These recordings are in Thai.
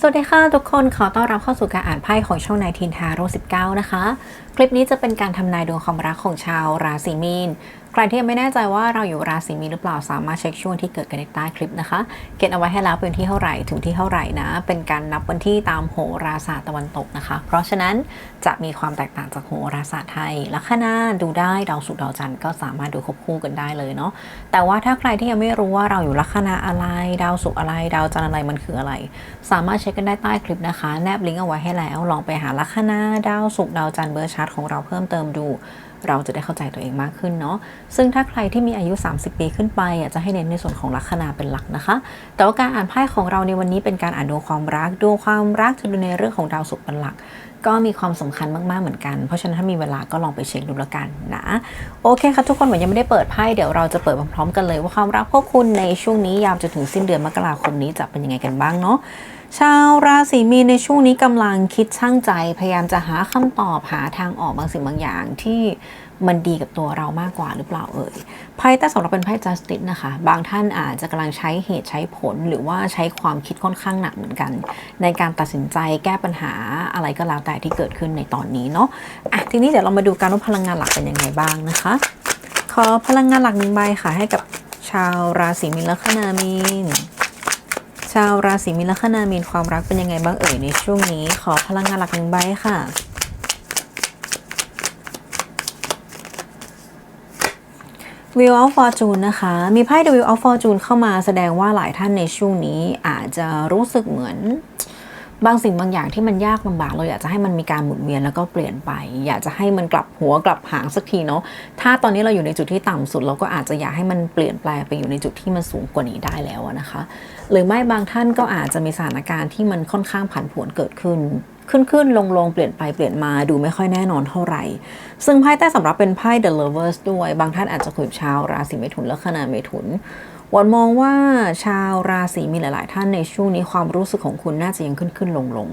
สวัสดีค่ะทุกคนขอต้อนรับเข้าสู่การอ่านไพ่ของช่องนายทินทาโร่19 นะคะ คลิปนี้จะเป็นการทำนายดวงความรักของชาวราศีมีน ใครที่ยังไม่แน่ใจว่าเราอยู่ราศีมีหรือเปล่าสามารถเช็คช่วงที่เกิดกันในใต้คลิปนะคะ เก็บเอาไว้ให้แล้วเป็นที่เท่าไหร่ถึงที่เท่าไหร่นะ เป็นการนับวันที่ตามโหราศาสตร์ตะวันตกนะคะ เพราะฉะนั้นจะมีความแตกต่างจากโหราศาสตร์ไทยลัคนาดูได้ดาวศุกร์ดาวจันทร์ก็สามารถดูควบคู่กันได้เลยเนาะแต่ว่าถ้าใครที่ยังไม่รู้ว่าเราอยู่ลัคนาอะไร ดาวศุกร์อะไร ดาวจันทร์อะไรมันคืออะไร สามารถเช็คกันได้ใต้คลิปนะคะ แนบลิงก์เอาไว้ให้แล้วลองไปหาลัคนาดาวศุกร์ดาวจันทร์เบอร์ชาร์ตของเราเพิ่มเติมดู เราจะได้เข้าใจตัวเองมากขึ้นเนาะซึ่งถ้าใครที่มีอายุ 30 ปีขึ้นไปอะจะให้เน้นในส่วนของลัคนาเป็นหลักนะคะ แต่ว่าการอ่านไพ่ของเราในวันนี้เป็นการอ่านดวงความรักดวงความรักจะดูในเรื่องของดาวศุกร์เป็นหลัก ก็มีความสำคัญมาก ๆ เหมือนกัน เพราะฉะนั้นถ้ามีเวลาก็ลองไปเช็คดูแล้วกันนะ โอเคค่ะทุกคนเหมือนยังไม่ได้เปิดไพ่เดี๋ยวเราจะเปิดพร้อมๆกันเลยว่าความรักพวกคุณในช่วงนี้ยาวจนถึงสิ้นเดือนมกราคมนี้จะเป็นยังไงกันบ้างเนาะชาวราศีมีนในช่วงนี้กำลังคิดช่างใจ พยายามจะหาคำตอบหาทางออกบางสิ่งบางอย่างที่ มันดีกับตัวเรามากกว่าหรือเปล่าเอ่ยไพ่แต่สำหรับเป็นไพ่ justice นะคะ บางท่านอาจจะกำลังใช้เหตุใช้ผล หรือว่าใช้ความคิดค่อนข้างหนักเหมือนกัน ในการตัดสินใจแก้ปัญหาอะไรก็แล้วแต่ที่เกิดขึ้นในตอนนี้เนาะอะทีนี้เดี๋ยวเรามาดูกันว่าพลังงานหลักเป็นยังไงบ้างนะคะ ขอพลังงานหลักหนึ่งใบค่ะให้กับชาวราศีมีนลัคนามีนชาวราศีมีนลัคนามีนความรักเป็นยังไงบ้างเอ่ยในช่วงนี้ ขอพลังงานหลักหนึ่งใบค่ะ Wheel of Fortune นะคะ มีไพ่ The Wheel of Fortune เข้ามาแสดงว่าหลายท่านในช่วงนี้อาจจะรู้สึกเหมือนบางสิ่งบางอย่างที่มันยากลำบากเราอยากจะให้มันมีการหมุนเวียนแล้วก็เปลี่ยนไป อยากจะให้มันกลับหัวกลับหางสักทีเนาะถ้าตอนนี้เราอยู่ในจุดที่ต่ำสุด เราก็อาจจะอยากให้มันเปลี่ยนแปลงไปอยู่ในจุดที่มันสูงกว่านี้ได้แล้วนะคะ หรือไม่บางท่านก็อาจจะมีสถานการณ์ที่มันค่อนข้างผันผวนเกิดขึ้น ขึ้นขึ้นลงลงเปลี่ยนไปเปลี่ยนมาดูไม่ค่อยแน่นอนเท่าไหร่ ซึ่งไพ่ใต้สำหรับเป็นไพ่ The Lovers ด้วย บางท่านอาจจะคุยชาวราศีเมถุนและขนาเมถุนวันมองว่าชาวราศีมีหลาย ๆ ท่านในช่วงนี้ความรู้สึกของคุณน่าจะยังขึ้นขึ้นลงลง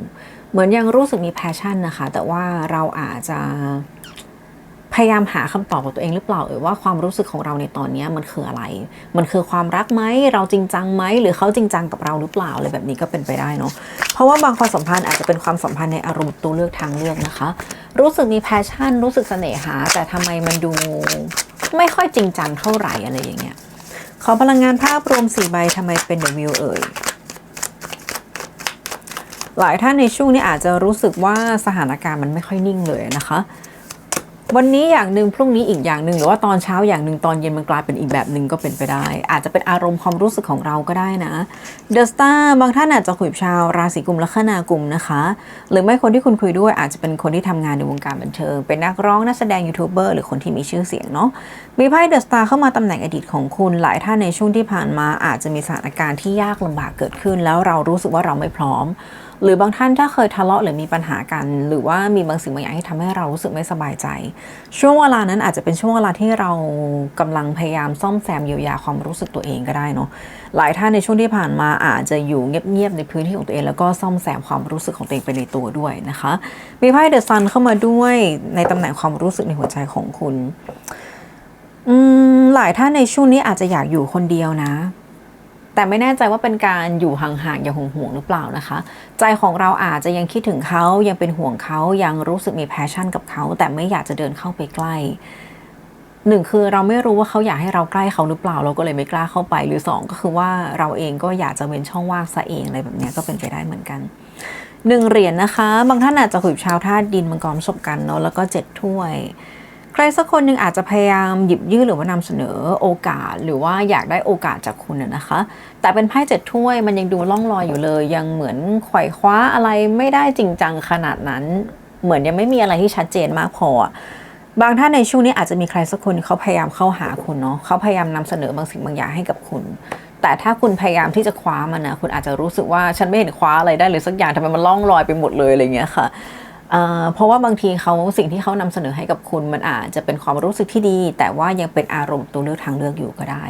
เหมือนยังรู้สึกมีแพชชั่นนะคะ แต่ว่าเราอาจจะ พยายามหาคำตอบกับตัวเองหรือเปล่าเอ่ยว่าความรู้สึกของเราในตอนนี้มันคืออะไร มันคือความรักไหมเราจริงจังไหมหรือเขาจริงจังกับเราหรือเปล่าอะไรแบบนี้ก็เป็นไปได้เนาะเพราะว่าบางความสัมพันธ์อาจจะเป็นความสัมพันธ์ในอารมณ์ตัวเลือกทางเลือกนะคะ รู้สึกมีแพชชั่น รู้สึกเสน่หา แต่ทำไมมันดูไม่ค่อยจริงจังเท่าไหร่อะไรอย่างเงี้ยขอพลังงานภาพรวม4ใบทำไมเป็นเดวิลเอ่ยหลายท่านในช่วงนี้อาจจะรู้สึกว่าสถานการณ์มันไม่ค่อยนิ่งเลยนะคะ วันนี้อย่างหนึ่งพรุ่งนี้อีกอย่างหนึ่งหรือว่าตอนเช้าอย่างหนึ่งตอนเย็นมันกลายเป็นอีกแบบหนึ่งก็เป็นไปได้ อาจจะเป็นอารมณ์ความรู้สึกของเราก็ได้นะเดอะสตาร์บางท่านอาจจะคุยกับชาวราศีกุมและขนากลุ่มนะคะ หรือไม่คนที่คุณคุยด้วยอาจจะเป็นคนที่ทำงานในวงการบันเทิง เป็นนักร้องนักแสดงยูทูบเบอร์หรือคนที่มีชื่อเสียงเนาะมีไพ่เดอะสตาร์เข้ามาตำแหน่งอดีตของคุณหลายท่านในช่วงที่ผ่านมาอาจจะมีสถานการณ์ที่ยากลำบากเกิดขึ้น แล้วเรารู้สึกว่าเราไม่พร้อม หรือบางท่านถ้าเคยทะเลาะหรือมีปัญหากัน หรือว่ามีบางสิ่งบางอย่างที่ทำให้เรารู้สึกไม่สบายใจ ช่วงเวลานั้นอาจจะเป็นช่วงเวลาที่เรากำลังพยายามซ่อมแซมเยียวยาความรู้สึกตัวเองก็ได้เนาะหลายท่านในช่วงที่ผ่านมาอาจจะอยู่เงียบๆในพื้นที่ของตัวเองแล้วก็ซ่อมแซมความรู้สึกของตัวเองไปในตัวด้วยนะคะ มีไพ่เดอะซันเข้ามาด้วยในตำแหน่งความรู้สึกในหัวใจของคุณอืมหลายท่านในช่วงนี้อาจจะอยากอยู่คนเดียวนะ แต่ไม่แน่ใจว่าเป็นการอยู่ห่างๆอย่างห่วงๆหรือเปล่านะคะ ใจของเราอาจจะยังคิดถึงเขายังเป็นห่วงเขายังรู้สึกมีแพชชั่นกับเขา แต่ไม่อยากจะเดินเข้าไปใกล้หนึ่งคือเราไม่รู้ว่าเขาอยากให้เราใกล้เขาหรือเปล่าเราก็เลยไม่กล้าเข้าไป หรือสองก็คือว่าเราเองก็อยากจะเว้นช่องว่างซะเองอะไรแบบนี้ก็เป็นไปได้เหมือนกันหนึ่งเหรียญนะคะ บางท่านอาจจะคุยกับชาวธาตุดินมังกรสบกันเนาะแล้วก็เจ็ดถ้วย ใครสักคนหนึ่งอาจจะพยายามหยิบยื่นหรือว่านำเสนอโอกาส หรือว่าอยากได้โอกาสจากคุณน่ะนะคะ แต่เป็นไพ่เจ็ดถ้วยมันยังดูล่องลอยอยู่เลย ยังเหมือนไขว่คว้าอะไรไม่ได้จริงจังขนาดนั้น เหมือนยังไม่มีอะไรที่ชัดเจนมากพอบางท่านในช่วงนี้อาจจะมีใครสักคนเขาพยายามเข้าหาคุณเนาะเขาพยายามนำเสนอบางสิ่งบางอย่างให้กับคุณ แต่ถ้าคุณพยายามที่จะคว้ามันนะคุณอาจจะรู้สึกว่าฉันไม่เห็นคว้าอะไรได้เลยสักอย่างทำไมมันล่องลอยไปหมดเลยอะไรเงี้ยค่ะ เพราะว่าบางทีเขาสิ่งที่เขานำเสนอให้กับคุณมันอาจจะเป็นความรู้สึกที่ดี แต่ว่ายังเป็นอารมณ์ตัวเลือกทางเลือกอยู่ก็ได้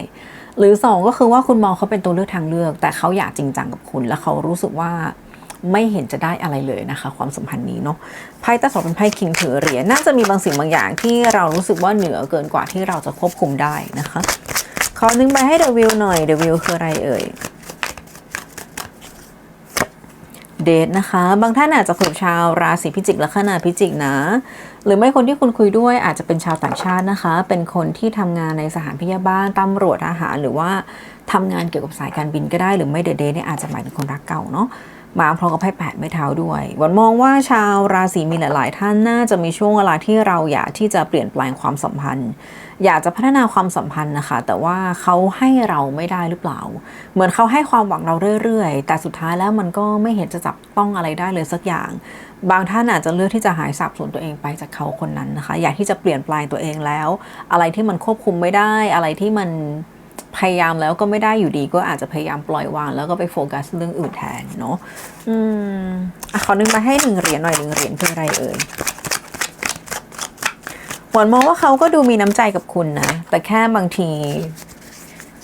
หรือสองก็คือว่าคุณมองเขาเป็นตัวเลือกทางเลือก แต่เขาอยากจริงจังกับคุณ แล้วเขารู้สึกว่าไม่เห็นจะได้อะไรเลยนะคะ ความสัมพันธ์นี้เนาะไพ่ตาสองเป็นไพ่คิงถือเหรียญน่าจะมีบางสิ่งบางอย่างที่เรารู้สึกว่าเหนือเกินกว่าที่เราจะควบคุมได้นะคะขอหนึ่งใบให้เดวิลหน่อยเดวิลคืออะไรเอ่ย เดทนะคะ บางท่านอาจจะคุยกับชาวราศีพิจิกและขนาพิจิกนะ หรือไม่คนที่คุณคุยด้วยอาจจะเป็นชาวต่างชาตินะคะ เป็นคนที่ทำงานในสถานพยาบาลตำรวจอาหาร หรือว่าทำงานเกี่ยวกับสายการบินก็ได้ หรือไม่เดทเดทเนี่ยอาจจะหมายถึงคนรักเก่าเนาะ มาพร้อมกับไพ่แปดไม้เท้าด้วยวันมองว่าชาวราศีมีหลายๆท่านน่าจะมีช่วงเวลาที่เราอยากที่จะเปลี่ยนแปลงความสัมพันธ์ อยากจะพัฒนาความสัมพันธ์นะคะ แต่ว่าเขาให้เราไม่ได้หรือเปล่า เหมือนเขาให้ความหวังเราเรื่อยๆ แต่สุดท้ายแล้วมันก็ไม่เห็นจะจับต้องอะไรได้เลยสักอย่าง บางท่านอาจจะเลือกที่จะหายสับสนตัวเองไปจากเขาคนนั้นนะคะ อยากที่จะเปลี่ยนแปลงตัวเองแล้ว อะไรที่มันควบคุมไม่ได้อะไรที่มัน พยายามแล้วก็ไม่ได้อยู่ดีก็อาจจะพยายามปล่อยวาง แล้วก็ไปโฟกัสเรื่องอื่นแทนเนาะอืมอะขอนึงมาให้หนึ่งเหรียญหน่อยหนึ่งเหรียญคืออะไรเอ่ยหวนมองว่าเขาก็ดูมีน้ำใจกับคุณนะ แต่แค่บางที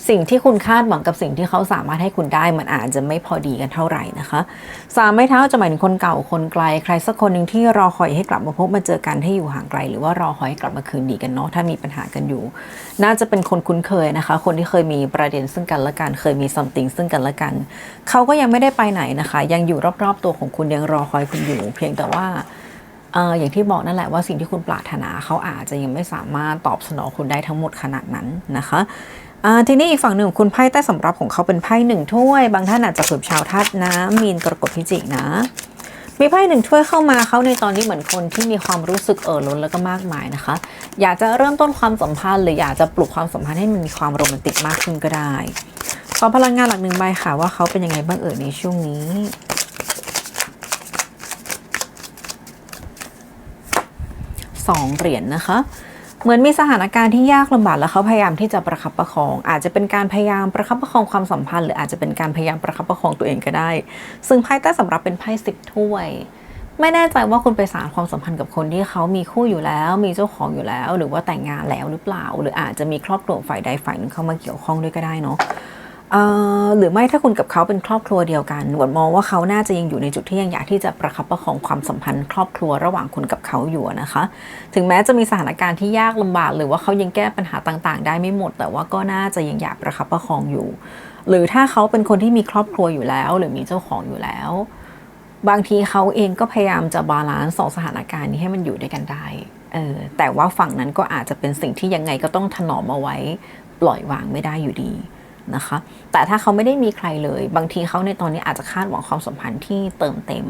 สิ่งที่คุณคาดหวังกับสิ่งที่เขาสามารถให้คุณได้มันอาจจะไม่พอดีกันเท่าไหร่นะคะสามไม้เท้าจะหมายถึงคนเก่าคนไกลใครสักคนหนึ่งที่รอคอยให้กลับมาพบมาเจอกันให้อยู่ห่างไกล หรือว่ารอคอยให้กลับมาคืนดีกันเนาะถ้ามีปัญหากันอยู่ น่าจะเป็นคนคุ้นเคยนะคะ คนที่เคยมีประเด็นซึ่งกันและกันเคยมี something ซึ่งกันและกัน เขาก็ยังไม่ได้ไปไหนนะคะ ยังอยู่รอบๆตัวของคุณยังรอคอยคุณอยู่ เพียงแต่ว่าอย่างที่บอกนั่นแหละว่าสิ่งที่คุณปรารถนาเขาอาจจะยังไม่สามารถตอบสนองคุณได้ทั้งหมดขนาดนั้นนะคะ ทีนี้อีกฝั่งหนึ่งคุณไพ่ใต้สำรับของเขาเป็นไพ่หนึ่งถ้วย บางท่านอาจจะเผื่อชาวธาตุน้ำมีนกรกฎพิจิกนะ มีไพ่หนึ่งถ้วยเข้ามาเขาในตอนนี้เหมือนคนที่มีความรู้สึกเอ่อล้นแล้วก็มากมายนะคะ อยากจะเริ่มต้นความสัมพันธ์ หรืออยากจะปลุกความสัมพันธ์ให้มันมีความโรแมนติกมากขึ้นก็ได้ขอพลังงานหลักหนึ่งใบค่ะว่าเขาเป็นยังไงบ้างเอ่ยในช่วงนี้สองเหรียญนะคะ เหมือนมีสถานการณ์ที่ยากลำบากแล้วเขาพยายามที่จะประคับประคอง อาจจะเป็นการพยายามประคับประคองความสัมพันธ์ หรืออาจจะเป็นการพยายามประคับประคองตัวเองก็ได้ ซึ่งไพ่ใต้สำรับเป็นไพ่สิบถ้วย ไม่แน่ใจว่าคุณไปสารความสัมพันธ์กับคนที่เขามีคู่อยู่แล้ว มีเจ้าของอยู่แล้ว หรือว่าแต่งงานแล้วหรือเปล่า หรืออาจจะมีครอบครัวฝ่ายใดฝ่ายหนึ่งเข้ามาเกี่ยวข้องด้วยก็ได้เนาะ หรือไม่ถ้าคุณกับเขาเป็นครอบครัวเดียวกันหนวดมองว่าเขาน่าจะยังอยู่ในจุดที่ยังอยากที่จะประคับประคองความสัมพันธ์ครอบครัวระหว่างคุณกับเขาอยู่นะคะ ถึงแม้จะมีสถานการณ์ที่ยากลำบากหรือว่าเขายังแก้ปัญหาต่างๆ ได้ไม่หมด แต่ว่าก็น่าจะยังอยากประคับประคองอยู่ หรือถ้าเขาเป็นคนที่มีครอบครัวอยู่แล้ว หรือมีเจ้าของอยู่แล้ว บางทีเขาเองก็พยายามจะบาลานซ์สองสถานการณ์นี้ให้มันอยู่ด้วยกันได้เออแต่ว่าฝั่งนั้นก็อาจจะเป็นสิ่งที่ยังไงก็ต้องถนอมเอาไว้ ปล่อยวางไม่ได้อยู่ดี นะคะ แต่ถ้าเขาไม่ได้มีใครเลย บางทีเขาในตอนนี้อาจจะคาดหวังความสัมพันธ์ที่เติมเต็ม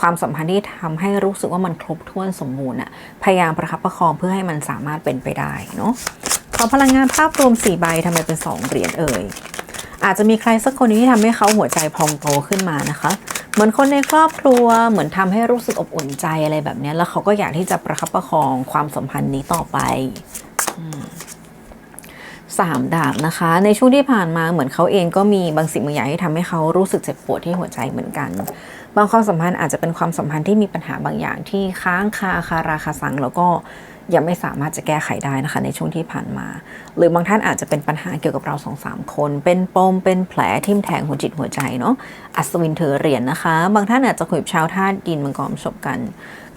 ความสัมพันธ์ที่ทำให้รู้สึกว่ามันครบถ้วนสมบูรณ์อะพยายามประคับประคองเพื่อให้มันสามารถเป็นไปได้เนาะขอพลังงานภาพรวม4ใบทำไมเป็น 2 เหรียญเอ่ยอาจจะมีใครสักคนที่ทำให้เขาหัวใจพองโตขึ้นมานะคะเหมือนคนในครอบครัวเหมือนทำให้รู้สึกอบอุ่นใจอะไรแบบนี้แล้วเขาก็อยากที่จะประคับประคองความสัมพันธ์นี้ต่อไป อื 3 ดาบนะคะ ในช่วงที่ผ่านมาเหมือนเขาเองก็มีบางสิ่งบางอย่างที่ทำให้เขารู้สึกเจ็บปวดที่หัวใจเหมือนกัน บางความสัมพันธ์อาจจะเป็นความสัมพันธ์ที่มีปัญหาบางอย่างที่ค้างคาคาราคาสังแล้วก็ยังไม่สามารถจะแก้ไขได้นะคะในช่วงที่ผ่านมา หรือบางท่านอาจจะเป็นปัญหาเกี่ยวกับเราสองสามคน เป็นปมเป็นแผลทิ่มแทงหัวจิตหัวใจเนาะอัศวินเธอเรียนนะคะ บางท่านอาจจะขุยกัชาวธาตุดินมังกรปสบกัน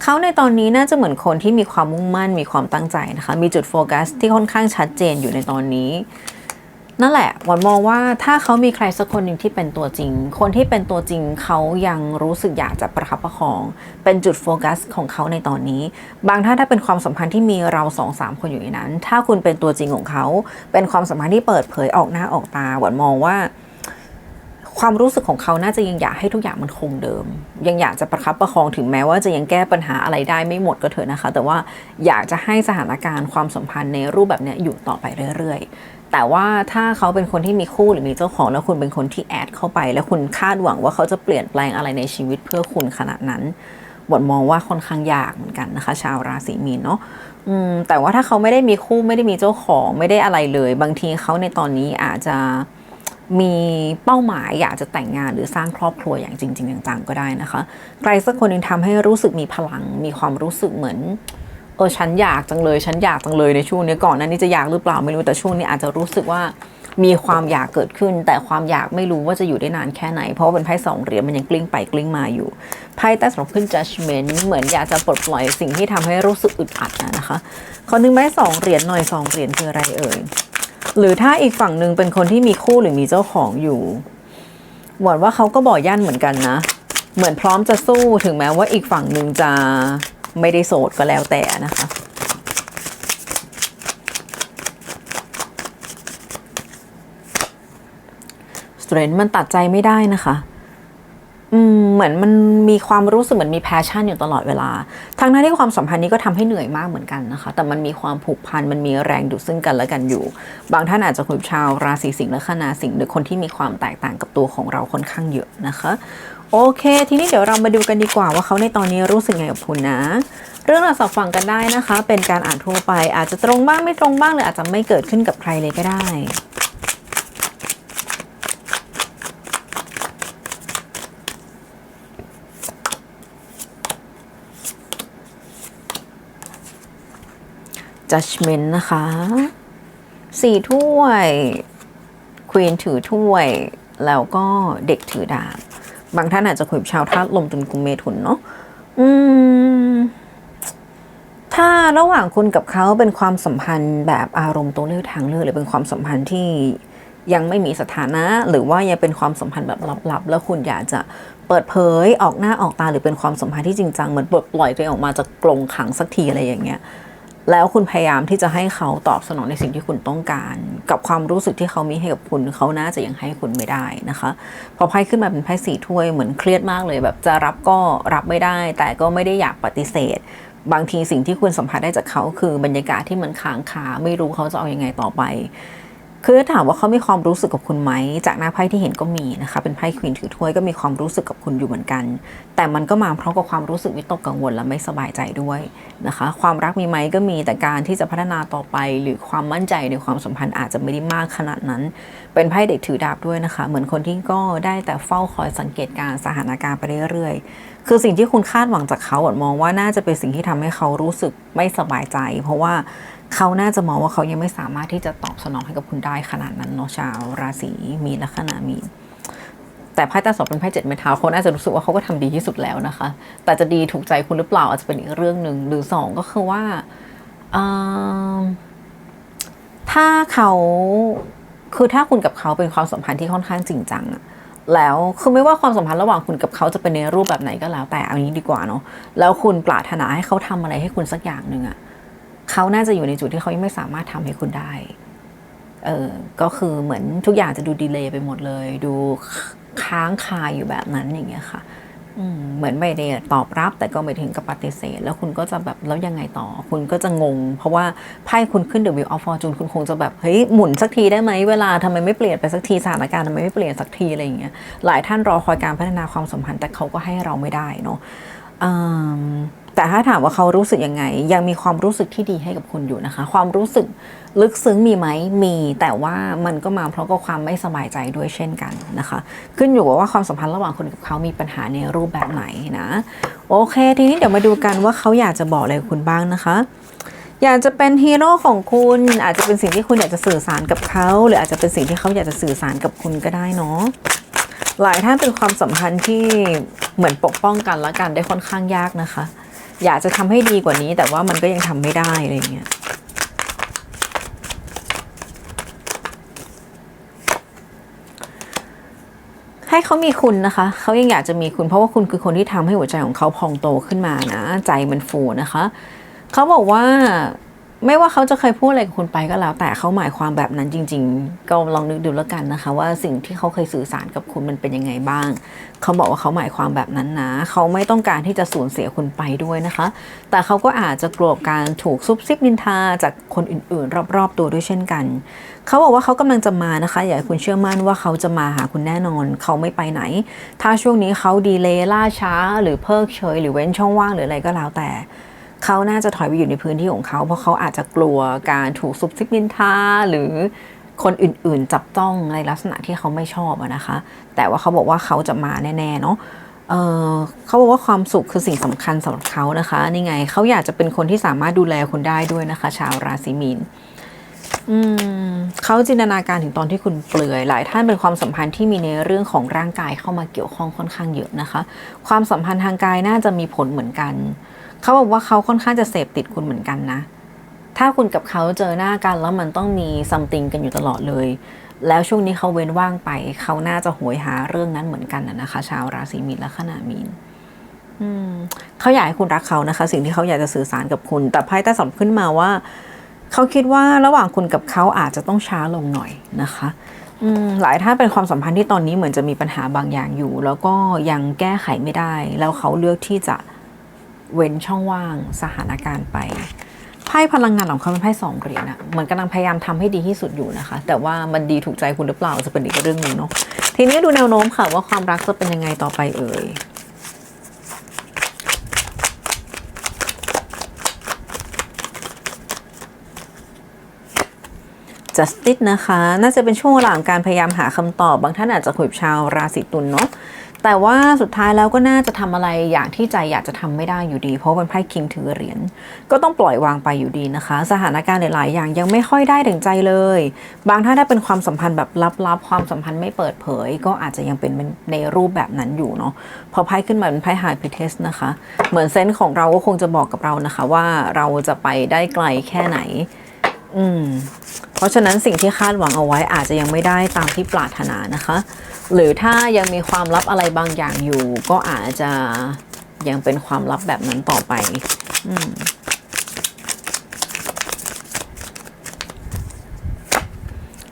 เขาในตอนนี้น่าจะเหมือนคนที่มีความมุ่งมั่นมีความตั้งใจนะคะ มีจุดโฟกัสที่ค่อนข้างชัดเจนอยู่ในตอนนี้ นั่นแหละหวันมองว่าถ้าเขามีใครสักคนหนึ่งที่เป็นตัวจริง คนที่เป็นตัวจริงเขายังรู้สึกอยากจะประคับประคอง เป็นจุดโฟกัสของเขาในตอนนี้ บางท่าถ้าเป็นความสัมพันธ์ที่มีเราสองสามคนอยู่ในนั้น ถ้าคุณเป็นตัวจริงของเขา เป็นความสัมพันธ์ที่เปิดเผยออกหน้าออกตาหวันมองว่า ความรู้สึกของเขาน่าจะยังอยากให้ทุกอย่างมันคงเดิม ยังอยากจะประคับประคองถึงแม้ว่าจะยังแก้ปัญหาอะไรได้ไม่หมดก็เถอะนะคะ แต่ว่าอยากจะให้สถานการณ์ความสัมพันธ์ในรูปแบบนี้อยู่ต่อไปเรื่อยๆ แต่ว่าถ้าเขาเป็นคนที่มีคู่หรือมีเจ้าของแล้วคุณเป็นคนที่แอดเข้าไป แล้วคุณคาดหวังว่าเขาจะเปลี่ยนแปลงอะไรในชีวิตเพื่อคุณขนาดนั้นบทมองว่าค่อนข้างยากเหมือนกันนะคะ ชาวราศีมีนเนาะอืมแต่ว่าถ้าเขาไม่ได้มีคู่ไม่ได้มีเจ้าของไม่ได้อะไรเลย บางทีเขาในตอนนี้อาจจะ มีเป้าหมายอยากจะแต่งงานหรือสร้างครอบครัวอย่างจริงๆจังๆก็ได้นะคะ ใครสักคนหนึ่งทำให้รู้สึกมีพลัง มีความรู้สึกเหมือนเออฉันอยากจังเลย ฉันอยากจังเลยในช่วงนี้ก่อนนั้นนี่จะอยากหรือเปล่าไม่รู้แต่ช่วงนี้อาจจะรู้สึกว่ามีความอยากเกิดขึ้น แต่ความอยากไม่รู้ว่าจะอยู่ได้นานแค่ไหน เพราะเป็นไพ่สองเหรียญมันยังกลิ้งไปกลิ้งมาอยู่ไพ่ใต้สำหรับขึ้น judgment เหมือนอยากจะปลดปล่อยสิ่งที่ทำให้รู้สึกอึดอัดนะนะคะขอนึงไม้สองเหรียญหน่อยสองเหรียญคืออะไรเอ่ย หรือถ้าอีกฝั่งหนึ่งเป็นคนที่มีคู่หรือมีเจ้าของอยู่หวังว่าเขาก็บ่อยั่นเหมือนกันนะ เหมือนพร้อมจะสู้ถึงแม้ว่าอีกฝั่งหนึ่งจะไม่ได้โสดก็แล้วแต่นะคะสเตรนมันตัดใจไม่ได้นะคะ เหมือนมันมีความรู้สึกเหมือนมีแพชชั่นอยู่ตลอดเวลา ทั้งนั้นที่ความสัมพันธ์นี้ก็ทำให้เหนื่อยมากเหมือนกันนะคะ แต่มันมีความผูกพัน มันมีแรงดูดซึ่งกันและกันอยู่ บางท่านอาจจะคุยกับชาวราศีสิงห์และคณาสิงห์หรือคนที่มีความแตกต่างกับตัวของเราค่อนข้างเยอะนะคะ โอเค ทีนี้เดี๋ยวเรามาดูกันดีกว่าว่าเขาในตอนนี้รู้สึกไงกับคุณนะ เรื่องเราสอบฟังกันได้นะคะ เป็นการอ่านทั่วไป อาจจะตรงบ้างไม่ตรงบ้างหรืออาจจะไม่เกิดขึ้นกับใครเลยก็ได้ judgment นะคะสี่ถ้วย ควีนถือถ้วย แล้วก็เด็กถือดาบบางท่านอาจจะคุยกับชาวธาตุลมตุนกุมเมถุนเนาะอืม ถ้าระหว่างคุณกับเขาเป็นความสัมพันธ์แบบอารมณ์ตัวเลือกทางเลือกหรือเป็นความสัมพันธ์ที่ยังไม่มีสถานะ หรือว่ายังเป็นความสัมพันธ์แบบลับๆ แล้วคุณอยากจะเปิดเผยออกหน้าออกตาหรือเป็นความสัมพันธ์ที่จริงจังเหมือนปลดปล่อยตัวเองออกมาจากกรงขังสักทีอะไรอย่างเงี้ย แล้วคุณพยายามที่จะให้เขาตอบสนองในสิ่งที่คุณต้องการ กับความรู้สึกที่เขามีให้กับคุณ เขาน่าจะยังให้คุณไม่ได้นะคะพอไพ่ขึ้นมาเป็นไพ่สี่ถ้วยเหมือนเครียดมากเลย แบบจะรับก็รับไม่ได้ แต่ก็ไม่ได้อยากปฏิเสธ บางทีสิ่งที่คุณสัมผัสได้จากเขาคือบรรยากาศที่มันค้างคาไม่รู้เขาจะเอาอยัางไงต่อไป คือถามว่าเขามีความรู้สึกกับคุณไหม จากหน้าไพ่ที่เห็นก็มีนะคะ เป็นไพ่ควีนถือถ้วยก็มีความรู้สึกกับคุณอยู่เหมือนกัน แต่มันก็มาพร้อมกับความรู้สึกวิตกกังวลและไม่สบายใจด้วยนะคะ ความรักมีไหมก็มีแต่การที่จะพัฒนาต่อไป หรือความมั่นใจในความสัมพันธ์อาจจะไม่ได้มากขนาดนั้น เป็นไพ่เด็กถือดาบด้วยนะคะ เหมือนคนที่ก็ได้แต่เฝ้าคอยสังเกตการสถานการณ์ไปเรื่อยๆ คือสิ่งที่คุณคาดหวังจากเขาอะมองว่าน่าจะเป็นสิ่งที่ทำให้เขารู้สึกไม่สบายใจ เพราะว่า เขาน่าจะมองว่าเขายังไม่สามารถที่จะตอบสนองให้กับคุณได้ขนาดนั้นเนาะชาวราศีมีนและคณามีนแต่ไพ่ตาสอบเป็นไพ่เจ็ดไม้เท้าเขาน่าจะรู้สึกว่าเขาก็ทำดีที่สุดแล้วนะคะ แต่จะดีถูกใจคุณหรือเปล่าอาจจะเป็นอีกเรื่องหนึ่งหรือสองก็คือว่าถ้าเขาคือถ้าคุณกับเขาเป็นความสัมพันธ์ที่ค่อนข้างจริงจังอะแล้วคือไม่ว่าความสัมพันธ์ระหว่างคุณกับเขาจะเป็นในรูปแบบไหนก็แล้วแต่เอานี้ดีกว่าเนาะแล้วคุณปรารถนาให้เขาทำอะไรให้คุณสักอย่างหนึ่งอะ เขาน่าจะอยู่ในจุดที่เขายังไม่สามารถทำให้คุณได้ เออก็คือเหมือนทุกอย่างจะดูดีเลย์ไปหมดเลย ดูค้างคาอยู่แบบนั้นอย่างเงี้ยค่ะเหมือนไม่ได้ตอบรับแต่ก็ไม่ถึงกับปฏิเสธ แล้วคุณก็จะแบบแล้วยังไงต่อ คุณก็จะงง เพราะว่าไพ่คุณขึ้น The Wheel of Fortune คุณคงจะแบบเฮ้ยหมุนสักทีได้ไหมเวลาทำไมไม่เปลี่ยนไปสักทีสถานการณ์ทำไมไม่เปลี่ยนสักทีอะไรอย่างเงี้ยหลายท่านรอคอยการพัฒนาความสัมพันธ์แต่เขาก็ให้เราไม่ได้เนาะ แต่ถ้าถามว่าเขารู้สึกยังไง ยังมีความรู้สึกที่ดีให้กับคุณอยู่นะคะ ความรู้สึกลึกซึ้งมีไหมมีแต่ว่ามันก็มาเพราะกับความไม่สบายใจด้วยเช่นกันนะคะ ขึ้นอยู่กับว่าความสัมพันธ์ระหว่างคุณกับเขามีปัญหาในรูปแบบไหนนะโอเค ทีนี้เดี๋ยวมาดูกันว่าเขาอยากจะบอกอะไรกับคุณบ้างนะคะอยากจะเป็นฮีโร่ของคุณอาจจะเป็นสิ่งที่คุณอยากจะสื่อสารกับเขาหรืออาจจะเป็นสิ่งที่เขาอยากจะสื่อสารกับคุณก็ได้เนาะหลายท่านเป็นความสัมพันธ์ที่เหมือนปกป้องกันและกันได้ค่อนข้างยากนะคะ อยากจะทำให้ดีกว่านี้ แต่ว่ามันก็ยังทำไม่ได้อะไรเงี้ยให้เขามีคุณนะคะ เขายังอยากจะมีคุณ เพราะว่าคุณคือคนที่ทำให้หัวใจของเขาพองโตขึ้นมานะ ใจมันฟูนะคะ เขาบอกว่า ไม่ว่าเขาจะเคยพูดอะไรกับคุณไปก็แล้ว แต่เขาหมายความแบบนั้นจริง ๆ ก็ลองนึกดูแล้วกันนะคะ ว่าสิ่งที่เขาเคยสื่อสารกับคุณมันเป็นยังไงบ้าง เขาบอกว่าเขาหมายความแบบนั้นนะ เขาไม่ต้องการที่จะสูญเสียคุณไปด้วยนะคะ แต่เขาก็อาจจะกลัวการถูกซุบซิบนินทาจากคนอื่นๆ รอบๆตัวด้วยเช่นกัน เขาบอกว่าเขากำลังจะมานะคะ อยากให้คุณเชื่อมั่นว่าเขาจะมาหาคุณแน่นอน เขาไม่ไปไหน ถ้าช่วงนี้เขาดีเลย์ล่าช้า หรือเพิกเฉย หรือเว้นช่องว่างหรืออะไรก็แล้วแต่ เขาน่าจะถอยไปอยู่ในพื้นที่ของเขา เพราะเขาอาจจะกลัวการถูกซุบซิบนินทาหรือคนอื่นๆ จับต้องในลักษณะที่เขาไม่ชอบนะคะ แต่ว่าเขาบอกว่าเขาจะมาแน่ๆเนาะเเขาบอกว่าความสุขคือสิ่งสำคัญสำหรับเขานะคะ นี่ไงเขาอยากจะเป็นคนที่สามารถดูแลคุณได้ด้วยนะคะ ชาวราศีมีนอืมเขาจินตนาการถึงตอนที่คุณเปลือย หลายท่านเป็นความสัมพันธ์ที่มีในเรื่องของร่างกายเข้ามาเกี่ยวข้องค่อนข้างเยอะนะคะ ความสัมพันธ์ทางกายน่าจะมีผลเหมือนกัน เขาบอกว่าเขาค่อนข้างจะเสพติดคุณเหมือนกันนะ ถ้าคุณกับเขาเจอหน้ากันแล้วมันต้องมีซัมติงกันอยู่ตลอดเลย แล้วช่วงนี้เขาเว้นว่างไป เขาน่าจะหวยหาเรื่องนั้นเหมือนกันนะคะ ชาวราศีมีนและขณะมีนเขาอยากให้คุณรักเขานะคะ สิ่งที่เขาอยากจะสื่อสารกับคุณ แต่ไพ่ใต้สอบขึ้นมาว่า เขาคิดว่าระหว่างคุณกับเขาอาจจะต้องช้าลงหน่อยนะคะหลายท่านเป็นความสัมพันธ์ที่ตอนนี้เหมือนจะมีปัญหาบางอย่างอยู่ แล้วก็ยังแก้ไขไม่ได้ แล้วเขาเลือกที่จะ เว้นช่องว่างสถานการณ์ไปไพ่พลังงานของเขาเป็นไพ่สองเหรียญอะเหมือนกำลังพยายามทำให้ดีที่สุดอยู่นะคะ แต่ว่ามันดีถูกใจคุณหรือเปล่าจะเป็นอีกเรื่องหนึ่งเนาะทีนี้ดูแนวโน้มค่ะว่าความรักจะเป็นยังไงต่อไปเอ่ย justice นะคะ น่าจะเป็นช่วงเวลาของการพยายามหาคำตอบ บางท่านอาจจะคุยกับชาวราศีตุลเนาะ แต่ว่าสุดท้ายแล้วก็น่าจะทำอะไรอย่างที่ใจอยากจะทำไม่ได้อยู่ดี เพราะเป็นไพ่คิงถือเหรียญก็ต้องปล่อยวางไปอยู่ดีนะคะ สถานการณ์หลาย ๆ อย่างยังไม่ค่อยได้ถึงใจเลย บางท่านถ้าเป็นความสัมพันธ์แบบลับ ๆ ความสัมพันธ์ไม่เปิดเผย ก็อาจจะยังเป็นในรูปแบบนั้นอยู่เนาะพอไพ่ขึ้นมาเป็นไพ่ไฮพิเทสนะคะ เหมือนเซนส์ของเราก็คงจะบอกกับเรานะคะ ว่าเราจะไปได้ไกลแค่ไหน อืมเพราะฉะนั้นสิ่งที่คาดหวังเอาไว้อาจจะยังไม่ได้ตามที่ปรารถนานะคะ หรือถ้ายังมีความลับอะไรบางอย่างอยู่ ก็อาจจะยังเป็นความลับแบบนั้นต่อไปอืม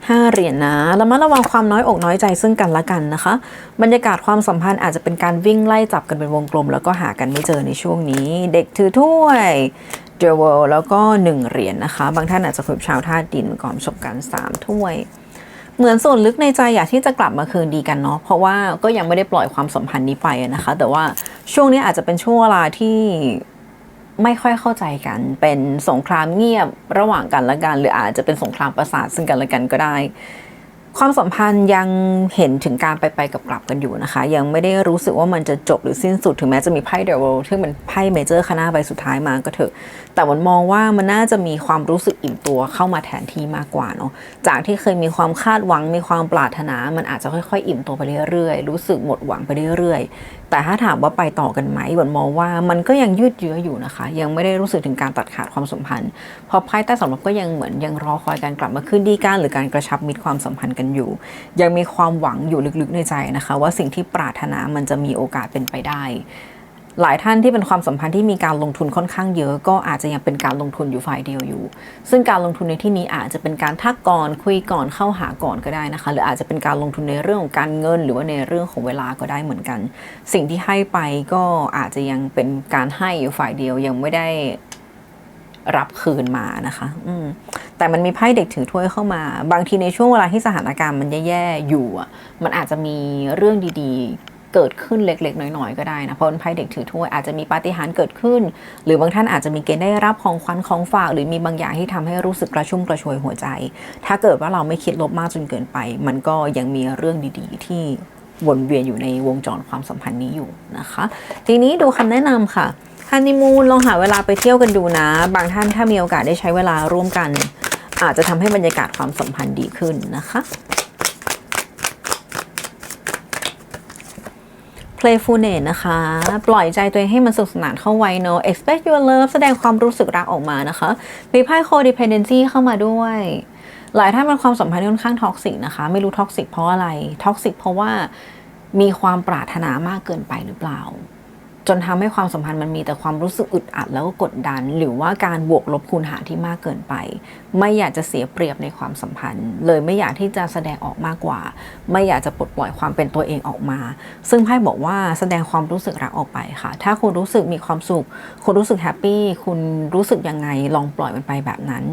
ห้าเหรียญนะแล้วมาระวังความน้อยอกน้อยใจซึ่งกันและกันนะคะ บรรยากาศความสัมพันธ์อาจจะเป็นการวิ่งไล่จับกันเป็นวงกลม แล้วก็หากันไม่เจอในช่วงนี้ เด็กถือถ้วยเดวลแล้วก็หนึ่งเหรียญนะคะ บางท่านอาจจะคุยกับชาวธาดินก่อนประสบการณ์สามถ้วย เหมือนส่วนลึกในใจอยากที่จะกลับมาคืนดีกันเนาะเพราะว่าก็ยังไม่ได้ปล่อยความสัมพันธ์นี้ไปนะคะ แต่ว่าช่วงนี้อาจจะเป็นช่วงเวลาที่ไม่ค่อยเข้าใจกัน เป็นสงครามเงียบระหว่างกันและกัน หรืออาจจะเป็นสงครามประสาทซึ่งกันและกันก็ได้ ความสัมพันธ์ยังเห็นถึงการไปไปกับกลับกันอยู่นะคะ ยังไม่ได้รู้สึกว่ามันจะจบหรือสิ้นสุดถึงแม้จะมีไพ่เดอะ l ที่เป็นไพ่เมเจอร์คณะใบสุดท้ายมาก็เถอะ แต่มันมองว่ามันน่าจะมีความรู้สึกอิ่มตัวเข้ามาแทนที่มากกว่าเนาะจากที่เคยมีความคาดหวังมีความปรารถนา มันอาจจะค่อยๆ อิ่มตัวไปเรื่อยๆ รู้สึกหมดหวังไปเรื่อยๆ แต่ถ้าถามว่าไปต่อกันไหมหวนมองว่ามันก็ยังยืดเยื้ออยู่นะคะ ยังไม่ได้รู้สึกถึงการตัดขาดความสัมพันธ์ เพราะไพ่ใต้สำรับก็ยังเหมือนยังรอคอยการกลับมาขึ้นดีกันหรือการกระชับมิตรความสัมพันธ์กันอยู่ ยังมีความหวังอยู่ลึกๆในใจนะคะ ว่าสิ่งที่ปรารถนามันจะมีโอกาสเป็นไปได้ หลายท่านที่เป็นความสัมพันธ์ที่มีการลงทุนค่อนข้างเยอะ ก็อาจจะยังเป็นการลงทุนอยู่ฝ่ายเดียวอยู่ ซึ่งการลงทุนในที่นี้อาจจะเป็นการทักก่อนคุยก่อนเข้าหาก่อนก็ได้นะคะ หรืออาจจะเป็นการลงทุนในเรื่องของการเงิน หรือว่าในเรื่องของเวลาก็ได้เหมือนกัน สิ่งที่ให้ไปก็อาจจะยังเป็นการให้อยู่ฝ่ายเดียวยังไม่ได้รับคืนมานะคะ อืม แต่มันมีไพ่เด็กถือถ้วยเข้ามา บางทีในช่วงเวลาที่สถานการณ์มันแย่ๆอยู่อะ มันอาจจะมีเรื่องดีๆ เกิดขึ้นเล็กๆ น้อยๆ ก็ได้นะเพราะเป็นไพ่เด็กถือถ้วยอาจจะมีปาฏิหาริย์เกิดขึ้น หรือบางท่านอาจจะมีเกณฑ์ได้รับของขวัญของฝาก หรือมีบางอย่างที่ทำให้รู้สึกกระชุ่มกระชวยหัวใจ ถ้าเกิดว่าเราไม่คิดลบมากจนเกินไป มันก็ยังมีเรื่องดีๆ ที่วนเวียนอยู่ในวงจรความสัมพันธ์นี้อยู่นะคะ ทีนี้ดูคำแนะนำค่ะฮันนีมูนลองหาเวลาไปเที่ยวกันดูนะ บางท่านถ้ามีโอกาสได้ใช้เวลาร่วมกัน อาจจะทำให้บรรยากาศความสัมพันธ์ดีขึ้นนะคะ playfulness นะคะ ปล่อยใจตัวเองให้มันสนุกสนานเข้าไว้เนอะ expect your love แสดงความรู้สึกรักออกมานะคะมีไพ่ codependency เข้ามาด้วย หลายท่านเป็นความสัมพันธ์ที่ค่อนข้างท็อกซิกนะคะ ไม่รู้ท็อกซิกเพราะอะไรท็อกซิกเพราะว่ามีความปรารถนามากเกินไปหรือเปล่า จนทำให้ความสัมพันธ์มันมีแต่ความรู้สึกอึดอัดแล้วก็กดดัน หรือว่าการบวกลบคูณหารที่มากเกินไป ไม่อยากจะเสียเปรียบในความสัมพันธ์ เลยไม่อยากที่จะแสดงออกมากกว่า ไม่อยากจะปลดปล่อยความเป็นตัวเองออกมา ซึ่งไพ่บอกว่าแสดงความรู้สึกรักออกไปค่ะ ถ้าคุณรู้สึกมีความสุข คุณรู้สึกแฮปปี้คุณรู้สึกยังไงลองปล่อยมันไปแบบนั้น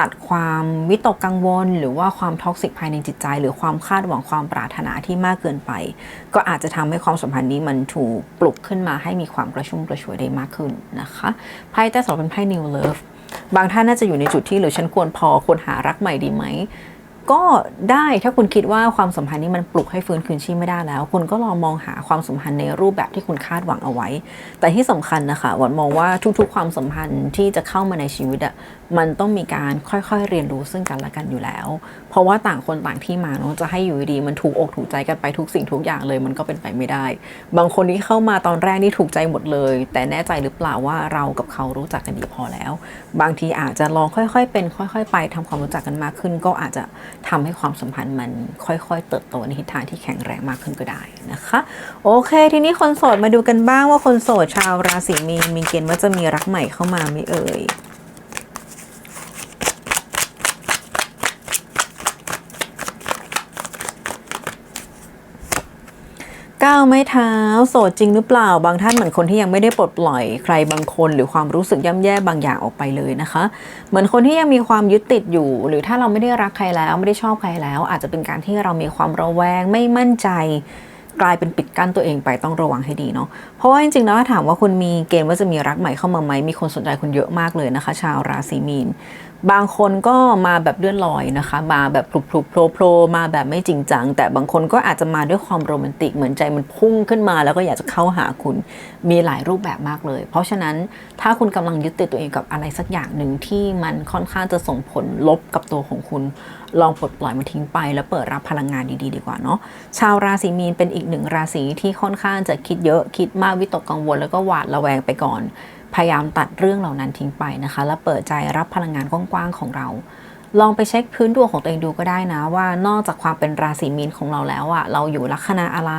ตัดความวิตกกังวล หรือว่าความท็อกซิกภายในจิตใจ หรือความคาดหวังความปรารถนาที่มากเกินไป ก็อาจจะทำให้ความสัมพันธ์นี้มันถูกปลุกขึ้นมาให้มีความกระชุ่มกระชวยได้มากขึ้นนะคะไพ่แต่สองเป็นไพ่ New Love บางท่านน่าจะอยู่ในจุดที่หรือฉันควรพอควรหารักใหม่ดีไหม ก็ได้ถ้าคุณคิดว่าความสัมพันธ์นี้มันปลุกให้ฟื้นคืนชีพไม่ได้แล้ว คุณก็ลองมองหาความสัมพันธ์ในรูปแบบที่คุณคาดหวังเอาไว้ แต่ที่สำคัญนะคะวันมองว่าทุกๆ ความสัมพันธ์ที่จะเข้ามาในชีวิตอะมันต้องมีการค่อยๆเรียนรู้ซึ่งกันและกันอยู่แล้ว เพราะว่าต่างคนต่างที่มาเนาะจะให้อยู่ดีๆมันถูกอกถูกใจกันไปทุกสิ่งทุกอย่างเลย มันก็เป็นไปไม่ได้ บางคนที่เข้ามาตอนแรกนี่ถูกใจหมดเลย แต่แน่ใจหรือเปล่าว่าเรากับเขารู้จักกันดีพอแล้ว บางทีอาจจะลองค่อยๆ เป็นค่อย ๆ ไปทำความรู้จักกันมากขึ้นก็อาจจะทำให้ความสัมพันธ์มันค่อยๆ เติบโตในทิศทางที่แข็งแรงมากขึ้นก็ได้นะคะ โอเค ทีนี้คนโสดมาดูกันบ้างว่าคนโสดชาวราศีมีนมีเกณฑ์ว่าจะมีรักใหม่เข้ามาไหมเอ่ย ก้าวไม้เท้า โสดจริงหรือเปล่า บางท่านเหมือนคนที่ยังไม่ได้ปลดปล่อยใครบางคนหรือความรู้สึกย่ำแย่บางอย่างออกไปเลยนะคะ เหมือนคนที่ยังมีความยึดติดอยู่ หรือถ้าเราไม่ได้รักใครแล้วไม่ได้ชอบใครแล้ว อาจจะเป็นการที่เรามีความระแวงไม่มั่นใจกลายเป็นปิดกั้นตัวเองไปต้องระวังให้ดีเนาะ เพราะว่าจริงๆแล้วถ้าถามว่าคุณมีเกณฑ์ว่าจะมีรักใหม่เข้ามาไหมมีคนสนใจคุณเยอะมากเลยนะคะ ชาวราศีมีน บางคนก็มาแบบเลื่อนลอยนะคะ มาแบบพลุบพลุบโผล่โผล่มาแบบไม่จริงจัง แต่บางคนก็อาจจะมาด้วยความโรแมนติกเหมือนใจมันพุ่งขึ้นมา แล้วก็อยากจะเข้าหาคุณมีหลายรูปแบบมากเลย เพราะฉะนั้นถ้าคุณกำลังยึดติดตัวเองกับอะไรสักอย่างหนึ่งที่มันค่อนข้างจะส่งผลลบกับตัวของคุณ ลองปลดปล่อยมันทิ้งไป แล้วเปิดรับพลังงานดีๆ ดีกว่าเนาะชาวราศีมีนเป็นอีกหนึ่งราศีที่ค่อนข้างจะคิดเยอะคิดมากวิตกกังวล แล้วก็หวาดระแวงไปก่อน พยายามตัดเรื่องเหล่านั้นทิ้งไปนะคะ แล้วเปิดใจรับพลังงานกว้างๆของเรา ลองไปเช็คพื้นดวงของตัวเองดูก็ได้นะว่านอกจากความเป็นราศีมีนของเราแล้วอะเราอยู่ลัคนาอะไร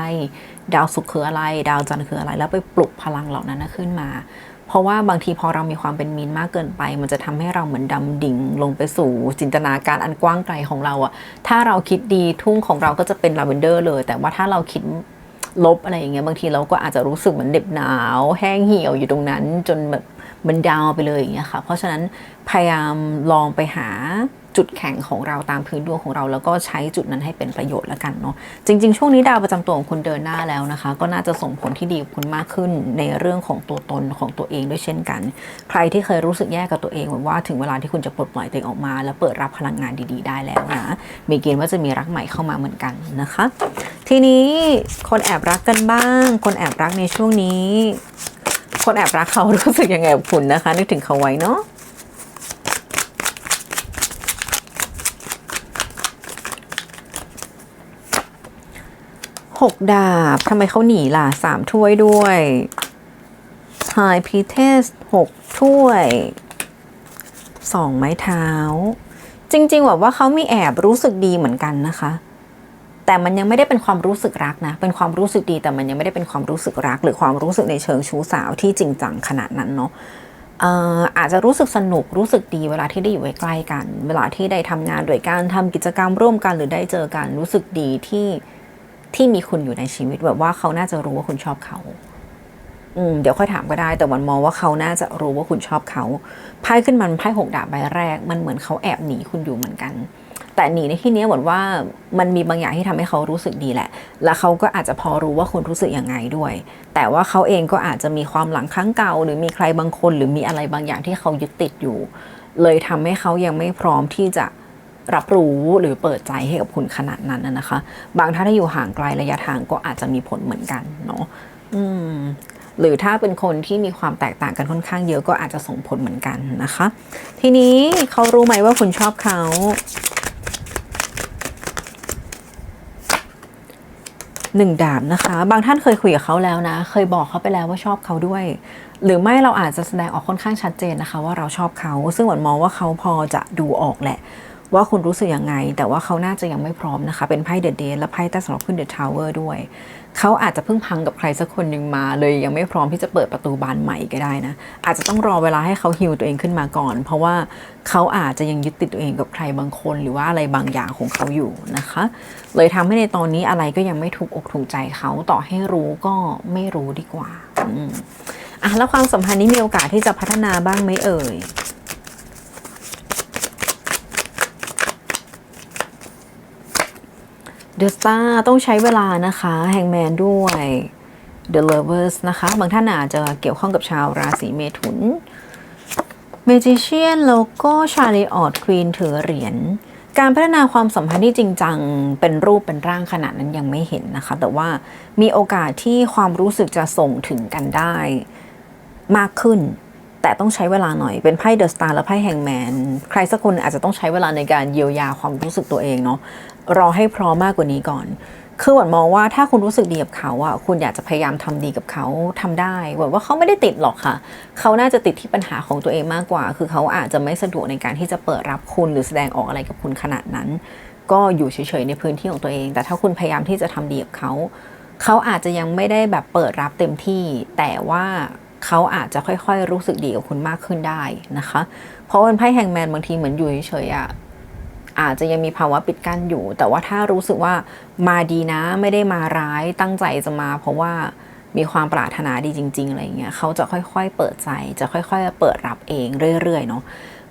ดาวศุกร์คืออะไร ดาวจันทร์คืออะไร แล้วไปปลุกพลังเหล่านั้นขึ้นมา เพราะว่าบางทีพอเรามีความเป็นมีนมากเกินไป มันจะทำให้เราเหมือนดำดิ่งลงไปสู่จินตนาการอันกว้างไกลของเราอะถ้าเราคิดดีทุ่งของเราก็จะเป็นลาเวนเดอร์เลย แต่ว่าถ้าเราคิด ลบอะไรอย่างเงี้ยบางทีเราก็อาจจะรู้สึกเหมือนเด็บหนาว แห้งเหี่ยวอยู่ตรงนั้น จนแบบมันดาวไปเลยอย่างเงี้ยค่ะ เพราะฉะนั้นพยายามลองไปหาจุดแข็งของเราตามพื้นดวงของเรา แล้วก็ใช้จุดนั้นให้เป็นประโยชน์แล้วกันเนาะจริง ๆ ช่วงนี้ดาวประจำตัวของคุณเดินหน้าแล้วนะคะ ก็น่าจะส่งผลที่ดีกับคุณมากขึ้นในเรื่องของตัวตนของตัวเองด้วยเช่นกัน ใครที่เคยรู้สึกแย่กับตัวเองเหมือนว่าถึงเวลาที่คุณจะปลดปล่อยตัวเองออกมา แล้วเปิดรับพลังงานดี ๆ ได้แล้วนะมีเกณฑ์ว่าจะมีรักใหม่เข้ามาเหมือนกันนะคะ ทีนี้คนแอบรักกันบ้าง คนแอบรักในช่วงนี้ คนแอบรักเขารู้สึกยังไงกับคุณนะคะ นึกถึงเขาไว้เนาะหกดาบทำไมเขาหนีล่ะสามถ้วยด้วยไฮพีเทสหกถ้วยสองไม้เท้า จริงๆแบบว่าเขามีแอบรู้สึกดีเหมือนกันนะคะ แต่มันยังไม่ได้เป็นความรู้สึกรักนะ เป็นความรู้สึกดีแต่มันยังไม่ได้เป็นความรู้สึกรัก หรือความรู้สึกในเชิงชู้สาวที่จริงจังขนาดนั้นเนาะอออาจจะรู้สึกสนุกรู้สึกดีเวลาที่ได้อยู่ใกล้กัน เวลาที่ได้ทำงานด้วยกันทำกิจกรรมร่วมกันหรือได้เจอกันรู้สึกดีที่ที่มีคุณอยู่ในชีวิตแบบว่าเขาน่าจะรู้ว่าคุณชอบเขาอืมเดี๋ยวค่อยถามก็ได้ แต่วันมองว่าเขาน่าจะรู้ว่าคุณชอบเขาไพ่ขึ้นมันไพ่หกดาบใบแรก มันเหมือนเขาแอบหนีคุณอยู่เหมือนกัน แต่หนีในที่นี้เหมือนว่ามันมีบางอย่างที่ทำให้เขารู้สึกดีแหละ และเขาก็อาจจะพอรู้ว่าคุณรู้สึกยังไงด้วย แต่ว่าเขาเองก็อาจจะมีความหลังครั้งเก่า หรือมีใครบางคน หรือมีอะไรบางอย่างที่เขายึดติดอยู่ เลยทำให้เขายังไม่พร้อมที่จะรับรู้หรือเปิดใจให้กับคุณขนาดนั้นนะคะ บางท่านถ้าอยู่ห่างไกลระยะทางก็อาจจะมีผลเหมือนกันเนาะอืมหรือถ้าเป็นคนที่มีความแตกต่างกันค่อนข้างเยอะก็อาจจะส่งผลเหมือนกันนะคะ ทีนี้เขารู้ไหมว่าคุณชอบเขา หนึ่งดาบนะคะ บางท่านเคยคุยกับเขาแล้วนะ เคยบอกเขาไปแล้วว่าชอบเขาด้วย หรือไม่เราอาจจะแสดงออกค่อนข้างชัดเจนนะคะ ว่าเราชอบเขา ซึ่งหวนมองว่าเขาพอจะดูออกแหละ ว่าคุณรู้สึกยังไง แต่ว่าเขาน่าจะยังไม่พร้อมนะคะ เป็นไพ่เดอะเดและไพ่ใต้สำหรับขึ้นเดอะทาวเวอร์ด้วย เขาอาจจะเพิ่งพังกับใครสักคนหนึ่งมา เลยยังไม่พร้อมที่จะเปิดประตูบานใหม่ก็ได้นะ อาจจะต้องรอเวลาให้เขาฮิวตัวเองขึ้นมาก่อน เพราะว่าเขาอาจจะยังยึดติดตัวเองกับใครบางคน หรือว่าอะไรบางอย่างของเขาอยู่นะคะ เลยทำให้ในตอนนี้อะไรก็ยังไม่ถูกอกถูกใจเขาต่อให้รู้ก็ไม่รู้ดีกว่าอื อะแล้วความสัมพันธ์นี้มีโอกาสที่จะพัฒนาบ้างไหมเอ่ยเดอะสตาร์ต้องใช้เวลานะคะแฮงแมนด้วย The Lovers นะคะ บางท่านอาจจะเกี่ยวข้องกับชาวราศีเมถุน Magician แล้วก็ชาลีออดควีนถือเหรียญการพัฒนาความสัมพันธ์ที่จริงจังเป็นรูปเป็นร่างขนาดนั้นยังไม่เห็นนะคะ แต่ว่ามีโอกาสที่ความรู้สึกจะส่งถึงกันได้ มากขึ้น แต่ต้องใช้เวลาหน่อยเป็นไพ่เดอะสตาร์และไพ่แฮงแมนใครสักคนอาจจะต้องใช้เวลาในการเยียวยาความรู้สึกตัวเองเนาะรอให้พร้อมมากกว่านี้ก่อนคือหวันมองว่าถ้าคุณรู้สึกดีกับเขาอะคุณอยากจะพยายามทำดีกับเขาทำได้หวันว่าเขาไม่ได้ติดหรอกค่ะ เขาน่าจะติดที่ปัญหาของตัวเองมากกว่า คือเขาอาจจะไม่สะดวกในการที่จะเปิดรับคุณหรือแสดงออกอะไรกับคุณขนาดนั้น ก็อยู่เฉยๆในพื้นที่ของตัวเอง แต่ถ้าคุณพยายามที่จะทำดีกับเขา เขาอาจจะยังไม่ได้แบบเปิดรับเต็มที่ แต่ว่า เขาอาจจะค่อยๆ รู้สึกดีกับคุณมากขึ้นได้นะคะ เพราะวันไพ่แฮงแมนบางทีเหมือนอยู่เฉยๆอะอาจจะยังมีภาวะปิดกั้นอยู่ แต่ว่าถ้ารู้สึกว่ามาดีนะไม่ได้มาร้ายตั้งใจจะมา เพราะว่ามีความปรารถนาดีจริง ๆ อะไรเงี้ยเขาจะค่อยๆ เปิดใจ จะค่อย ๆ เปิดรับเองเรื่อยๆเนาะ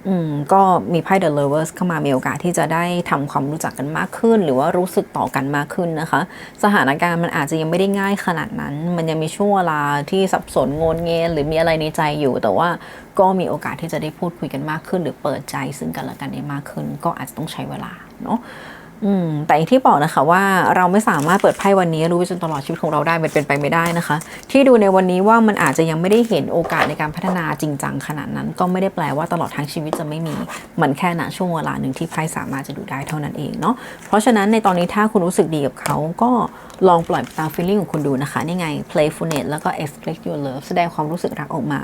อืมก็มีไพ่ The Lovers เข้ามามีโอกาสที่จะได้ทำความรู้จักกันมากขึ้น หรือว่ารู้สึกต่อกันมากขึ้นนะคะ สถานการณ์มันอาจจะยังไม่ได้ง่ายขนาดนั้น มันยังมีช่วงเวลาที่สับสนงนเงนหรือมีอะไรในใจอยู่ แต่ว่าก็มีโอกาสที่จะได้พูดคุยกันมากขึ้น หรือเปิดใจซึ่งกันและกันได้มากขึ้น ก็อาจจะต้องใช้เวลาเนาะ อืมแต่อย่างที่บอกนะคะว่าเราไม่สามารถเปิดไพ่วันนี้รู้ไปจนตลอดชีวิตของเราได้มันเป็นไปไม่ได้นะคะ ที่ดูในวันนี้ว่ามันอาจจะยังไม่ได้เห็นโอกาสในการพัฒนาจริงจังขนาดนั้น ก็ไม่ได้แปลว่าตลอดทั้งชีวิตจะไม่มีมันแค่ณช่วงเวลาหนึ่งที่ไพ่สามารถจะดูได้เท่านั้นเองเนาะเพราะฉะนั้นในตอนนี้ถ้าคุณรู้สึกดีกับเขาก็ลองปล่อยตาม feeling ของคุณดูนะคะนี่ไง playfulness แล้วก็ express your love แสดงความรู้สึกรักออกมา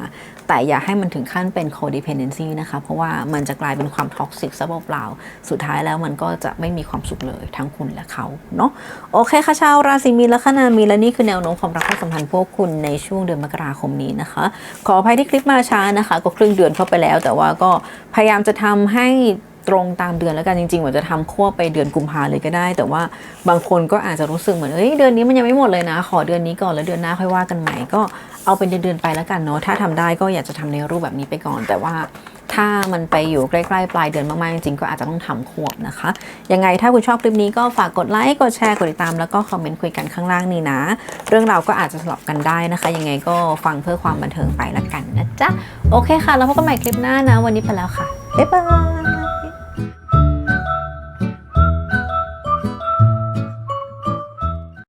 แต่อย่าให้มันถึงขั้นเป็น codependency นะคะเพราะว่ามันจะกลายเป็นความท็อกซิกซะเปล่าๆสุดท้ายแล้วมันก็จะไม่มีความสุขเลยทั้งคุณและเขาเนาะโอเคค่ะชาวราศีมีนและคนามีนและนี่คือแนวโน้มความรักความสัมพันธ์พวกคุณในช่วงเดือนมกราคมนี้นะคะ ขออภัยที่คลิปมาช้านะคะ ก็ครึ่งเดือนเข้าไปแล้ว แต่ว่าก็พยายามจะทำให้ตรงตามเดือนแล้วกันจริงๆเหมือนจะทำควบไปเดือนกุมภาเลยก็ได้ แต่ว่าบางคนก็อาจจะรู้สึกเหมือนเอ้ยเดือนนี้มันยังไม่หมดเลยนะ ขอเดือนนี้ก่อนแล้วเดือนหน้าค่อยว่ากันใหม่ก็เอาเป็นเดือนๆไปแล้วกันเนาะถ้าทำได้ก็อยากจะทำในรูปแบบนี้ไปก่อน แต่ว่า ถ้ามันไปอยู่ใกล้ๆ ปลายเดือนมากๆ จริงๆ ก็อาจจะต้องทำควบนะคะ ยังไงถ้าคุณชอบคลิปนี้ก็ฝากกดไลค์ กดแชร์ กดติดตาม แล้วก็คอมเมนต์คุยกันข้างล่างนี้นะ เรื่องราวก็อาจจะสลับกันได้นะคะ ยังไงก็ฟังเพื่อความบันเทิงไปละกันนะจ๊ะ โอเคค่ะ แล้วพบกันใหม่คลิปหน้านะ วันนี้ไปแล้วค่ะ บ๊ายบาย